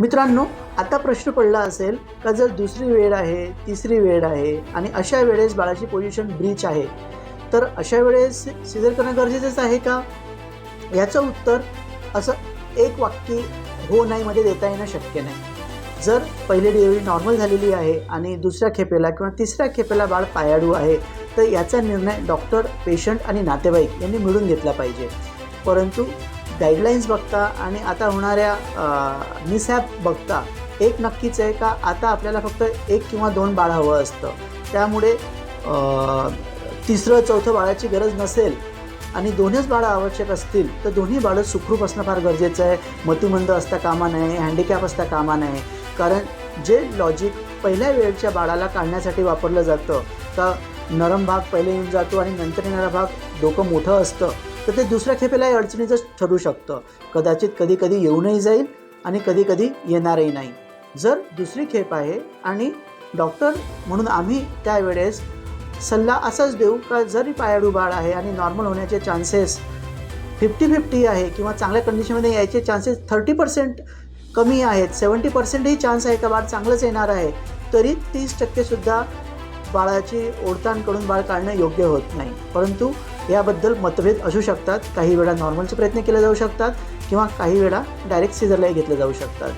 मित्रांनो आता प्रश्न पडला असेल का जर दुसरी वेळ आहे तिसरी वेळ आहे आणि अशा वेळेस बाळाची पोझिशन ब्रीच आहे तर अशा वेळेस सिजर करणं गरजेचंच आहे का? याचं उत्तर असं एक वाक्य हो नाहीमध्ये देता येणं शक्य नाही. जर पहिली डिलिव्हरी नॉर्मल झालेली आहे आणि दुसऱ्या खेपेला किंवा तिसऱ्या खेपेला बाळ पायाडू आहे तर याचा निर्णय डॉक्टर पेशंट आणि नातेवाईक यांनी मिळून घेतला पाहिजे. परंतु गाईडलाईन्स बघता आणि आता होणाऱ्या मिसॅप बघता एक नक्कीच आहे का आता आपल्याला फक्त एक किंवा दोन बाळ हवं असतं. त्यामुळे तिसरं चौथं बाळाची गरज नसेल आणि दोन्हीच बाळं आवश्यक असतील तर दोन्ही बाळं सुखरूप असणं फार गरजेचं आहे. मतिमंद असता कामा नये हँडिकॅप असता कामा नये. कारण जे लॉजिक पहिल्या वेळच्या बाळाला काढण्यासाठी वापरलं जातं का नरम भाग पहिले येऊन जातो आणि नंतर येणारा भाग डोकं मोठं असतं. तर ते दुसऱ्या खेपेलाही अडचणीचंच ठरू शकतं. कदाचित कधी कधी येऊनही जाईल आणि कधी कधी येणारही नाही. जर दुसरी खेप आहे आणि डॉक्टर म्हणून आम्ही त्यावेळेस सल्ला असाच देऊ का जरी पायाडू बाळ आहे आणि नॉर्मल होण्याचे चान्सेस फिफ्टी फिफ्टी आहे किंवा चांगल्या कंडिशनमध्ये यायचे चान्सेस थर्टी पर्सेंट कमी आहेत सेवन्टी पर्सेंटही चान्स आहे का? बाळ चांगलंच येणार आहे. तरी तीस टक्केसुद्धा बाळाची ओढताणकडून बाळ काढणं योग्य होत नाही. परंतु याबद्दल मतभेद असू शकतात. काही वेळा नॉर्मलचे प्रयत्न केले जाऊ शकतात किंवा काही वेळा डायरेक्ट सिझरलाही घेतले जाऊ शकतात.